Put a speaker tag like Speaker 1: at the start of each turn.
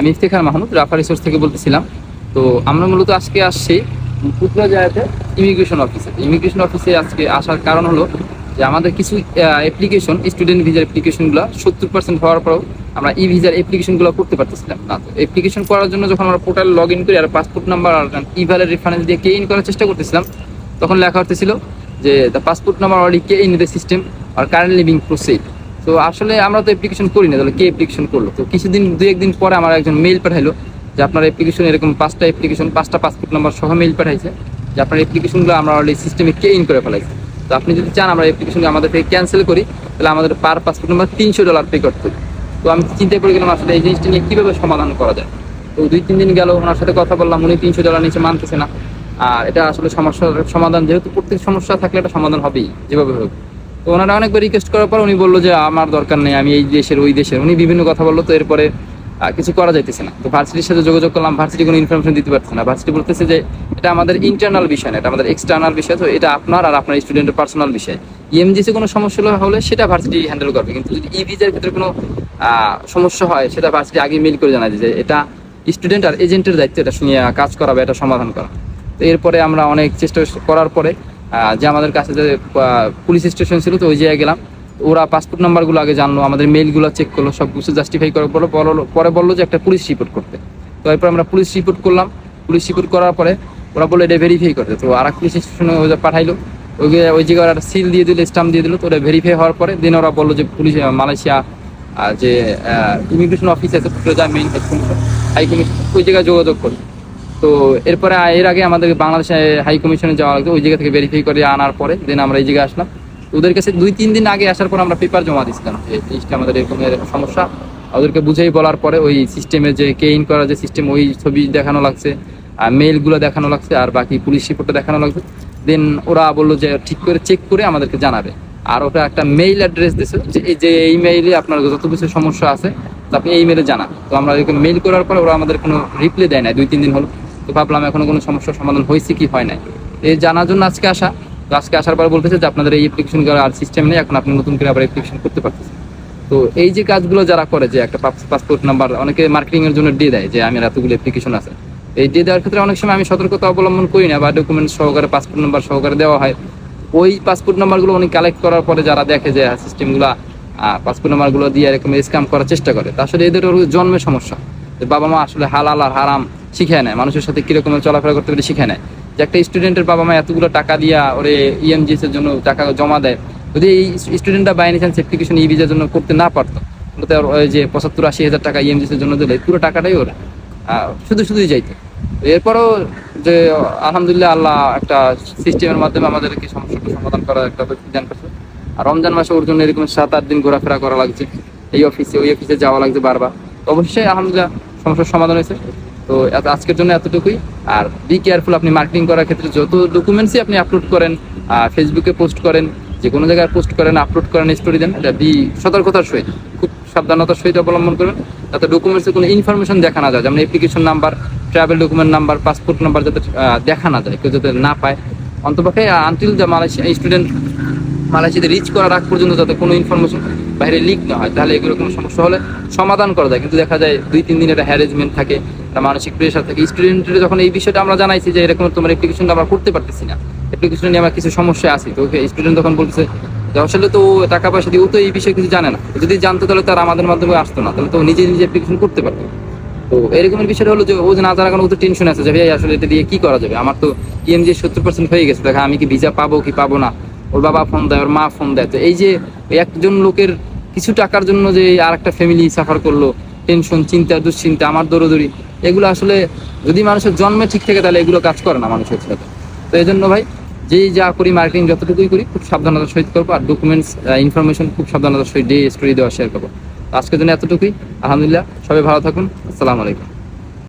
Speaker 1: আমি ইফতেখার মাহমুদ, রাফা রিসোর্স থেকে বলতেছিলাম। তো আমরা মূলত আজকে আসছি পুত্রাজায়াতে ইমিগ্রেশন অফিসে ইমিগ্রেশন অফিসে আজকে আসার কারণ হলো যে আমাদের কিছু অ্যাপ্লিকেশন স্টুডেন্ট ভিসার অ্যাপ্লিকেশনগুলো সত্তর পার্সেন্ট হওয়ার পরেও আমরা ই ভিসার অ্যাপ্লিকেশনগুলো করতে পারতেছিলাম না। তো অ্যাপ্লিকেশন করার জন্য যখন আমরা পোর্টাল লগ ইন করি আর পাসপোর্ট নাম্বার আর ই ভ্যালের রেফারেন্স দিয়ে কে ইন করার চেষ্টা করতেছিলাম, তখন লেখা হতেছিল যে the passport number already key in the system R currently being proceed তো আসলে আমরা তো অ্যাপ্লিকেশন করি না তাহলে কে অ্যাপ্লিকেশন করল? তো কিছুদিন দু একদিন পরে আমার একজন মেইল পাঠাইলো যে আপনার অ্যাপ্লিকেশন এরকম পাঁচটা অ্যাপ্লিকেশন পাঁচটা পাসপোর্ট নাম্বার সহ মেইল পাঠাইছে, যে আপনার অ্যাপ্লিকেশনগুলো আমরা অলরেডি সিস্টেমে কে ইন করে ফেলাইছি। তো আপনি যদি চান আমরা অ্যাপ্লিকেশন আমাদের থেকে ক্যান্সেল করি, তাহলে আমাদের পার পাসপোর্ট নাম্বার তিনশো ডলার পে করতে তো আমি চিন্তায় পড়ে গেলাম আসলে এই জিনিসটা নিয়ে কীভাবে সমাধান করা যায়। তো দুই, তিন দিন গেল, ওনার সাথে কথা বললাম, উনি তিনশো ডলার নিচে মানতেছে না। আর এটা আসলে সমস্যার সমাধান, যেহেতু প্রত্যেক সমস্যা থাকলে এটা সমাধান হবেই, যেভাবে হোক। তো ওনারা অনেকবার রিকোয়েস্ট করার পর উনি বলল যে, আমার দরকার নেই, আমি এই দেশের, ওই দেশের। উনি বিভিন্ন কথা বলল, তো এরপরে কিছু করা যাইতেছে না। তো ভার্সিটির সাথে যোগাযোগ করলাম, ভার্সিটি কোনো ইনফরমেশন দিতে পারছে না। ভার্সিটি বলতেছে যে, এটা আমাদের ইন্টারনাল বিষয় না, এটা আমাদের এক্সটার্নাল বিষয়। তো এটা আপনার আর আপনার স্টুডেন্টের পার্সোনাল বিষয়। ইএমজিসি কোনো সমস্যা হলে সেটা ভার্সিটি হ্যান্ডেল করবে। কিন্তু যদি ই ভিজার ক্ষেত্রে কোনো সমস্যা হয়, সেটা ভার্সিটি আগে মেল করে জানায় যে এটা স্টুডেন্ট আর এজেন্টের দায়িত্ব, এটা শুনিয়ে কাজ করা বা এটা সমাধান করা। তো এরপরে আমরা অনেক চেষ্টা করার পরে যে আমাদের কাছে যে পুলিশ স্টেশন ছিল তো ওই জায়গায় গেলাম। ওরা পাসপোর্ট নাম্বারগুলো আগে জানলো, আমাদের মেইলগুলো চেক করল সব কিছু জাস্টিফাই করে বলল পরে বলল যে একটা পুলিশ রিপোর্ট করতে। তো এরপর আমরা পুলিশ রিপোর্ট করলাম। পুলিশ রিপোর্ট করার পরে ওরা বলল এটা ভেরিফাই করতে। তো আর পুলিশ স্টেশনে যে পাঠাইলো। ওই ওই জায়গায় একটা সিল দিয়ে দিল স্টাম্প দিয়ে দিল, তো ওটা ভেরিফাই হওয়ার পরে দেন ওরা বলল যে পুলিশ মালয়েশিয়া যে ইমিগ্রেশন অফিস আছে মেইন হাই কমিশন ওই জায়গায় যোগাযোগ করল। তো এরপরে এর আগে আমাদের বাংলাদেশে হাই কমিশনে যাওয়া লাগতো, ওই জায়গা থেকে ভেরিফাই করে আনার পরে দেন আমরা এই জায়গায় আসলাম। ওদের কাছে দুই, তিন দিন আগে আসার পর আমরা পেপার জমা দিচ্ছিলাম এই জিনিসটা আমাদের এরকম সমস্যা। ওদেরকে বুঝেই বলার পরে ওই সিস্টেমে যে কে ইন করা যে সিস্টেম ওই ছবি দেখানো লাগছে, আর মেইলগুলো দেখানো লাগছে, আর বাকি পুলিশ রিপোর্টটা দেখানো লাগছে দেন ওরা বলল যে ঠিক করে চেক করে আমাদেরকে জানাবে। আর ওটা একটা মেইল অ্যাড্রেস দিয়েছে, যে এই যে এই মেইলে আপনার যত কিছু সমস্যা আছে, আপনি এই মেইলে জানান। তো আমরা মেইল করার পরে ওরা আমাদের কোনো রিপ্লাই দেয় না দুই, তিন দিন হলো। তো ভাবলাম এখনও কোনো সমস্যার সমাধান হয়েছে কি হয় নাই। এই জানার জন্য আজকে আসা। তো আজকে আসার পর বলতেছে যে আপনাদের এই অ্যাপ্লিকেশন করার আর সিস্টেম নেই, এখন আপনি নতুন করে আবার অ্যাপ্লিকেশন করতে পারতেছেন। তো এই যে কাজগুলো যারা করে, যে একটা পাসপোর্ট নাম্বার অনেকে মার্কেটিংয়ের জন্য দিয়ে দেয় যে আমি এতগুলো অ্যাপ্লিকেশন আছে। এই দিয়ে দেওয়ার ক্ষেত্রে অনেক সময় আমি সতর্কতা অবলম্বন করি না বা ডকুমেন্ট সহকারে পাসপোর্ট নাম্বার সহকারে দেওয়া হয়। ওই পাসপোর্ট নাম্বারগুলো উনি কালেক্ট করার পরে যারা দেখে যে সিস্টেমগুলো পাসপোর্ট নাম্বারগুলো দিয়ে এরকম স্ক্যাম করার চেষ্টা করে তা আসলে এদের জন্মের সমস্যা। বাবা মা আসলে হালাল আর হারাম শিখায় নেয়। মানুষের সাথে কীরকম চলাফেরা করতে পারে শিখায় নেয়। যে একটা স্টুডেন্টের বাবা মা এতগুলো টাকা দিয়া ওরে ইএমজিএস এর জন্য টাকা জমা দেয়, যদি এই স্টুডেন্টরা বাই চান্স অ্যাপ্লিকেশন ই ভিসার জন্য করতে না পারতো ওই যে পঁচাত্তর আশি হাজার টাকা ইএমজিএস এর জন্য দিলে, পুরো টাকাটাই ওর। শুধু শুধুই যাইতো। এরপরও যে আলহামদুলিল্লাহ আল্লাহ একটা সিস্টেমের মাধ্যমে আমাদেরকে সমস্যাটা সমাধান করার একটা বিধান করছে। আর রমজান মাসে ওর জন্য এরকম সাত আট দিন ঘোরাফেরা করা লাগছে। এই অফিসে ওই অফিসে যাওয়া লাগছে বারবার। অবশ্যই আলহামদুলিল্লাহ সমস্যার সমাধান হয়েছে। তো আজকের জন্য এতটুকুই। আর বি কেয়ারফুল আপনি মার্কেটিং করার ক্ষেত্রে যত ডকুমেন্টসই আপনি আপলোড করেন ফেসবুকে পোস্ট করেন, যে কোনো জায়গায় পোস্ট করেন আপলোড করেন স্টোরি দেন, এটা বি সতর্কতার সহিত, খুব সাবধানতার সহিত অবলম্বন করবেন। যাতে ডকুমেন্টসে কোনো ইনফরমেশন দেখা না যায়, যেমন application number travel document number passport number যাতে দেখা না যায়, কেউ যাতে না পায়। অন্তপক্ষে আনটিল দ্য মালয়েশিয়া স্টুডেন্ট মালয়েশিয়াতে রিচ করার আগ পর্যন্ত যাতে কোনো ইনফরমেশন বাইরে লিক না হয়, তাহলে কোনো সমস্যা হলে সমাধান করা যায়। কিন্তু দেখা যায় দুই, তিন দিন একটা হ্যারেসমেন্ট থাকে মানসিক প্রেশার থাকে। স্টুডেন্টের যখন এই বিষয়টা আমরা জানাইছি যে এরকম তোমার অ্যাপ্লিকেশনটা আমরা করতে পারতেছি না অ্যাপ্লিকেশন নিয়ে আমার কিছু সমস্যা আছে। তো স্টুডেন্ট তখন বলছে যে, আসলে তো টাকা পয়সা দিয়ে ও তো এই বিষয়ে কিছু জানে না। যদি জানতো তাহলে তার আমাদের মাধ্যমে আসতো না। তাহলে তো নিজে নিজে অ্যাপ্লিকেশন করতে পারতো। তো এরকমের বিষয়টা হলো যে, ও যে না জানা কারণে ও তো টেনশন আছে যে, ভাই, আসলে এটা দিয়ে কি করা যাবে? আমার তো ইএমজি সত্তর পার্সেন্ট হয়ে গেছে। দেখা, আমি কি ভিসা পাবো কি পাবো না? ওর বাবা ফোন দেয়, ওর মা ফোন দেয়। তো এই যে একজন লোকের কিছু টাকার জন্য যে আর একটা ফ্যামিলি সাফার করল টেনশন চিন্তা, দুশ্চিন্তা, আমার দৌড়দৌড়ি এগুলো আসলে যদি মানুষের জন্মে ঠিক থাকে, তাহলে এগুলো কাজ করে না মানুষের সাথে তো এই জন্য ভাই, যেই যা করি মার্কেটিং যতটুকুই করি, খুব সাবধানতার সহিত করব। আর ডকুমেন্টস ইনফরমেশন খুব সাবধানতার সহিত ডে স্টোরি দেওয়া শেয়ার করব। আজকের জন্য এতটুকুই। আলহামদুলিল্লাহ, সবাই ভালো থাকুন। আসসালামু আলাইকুম।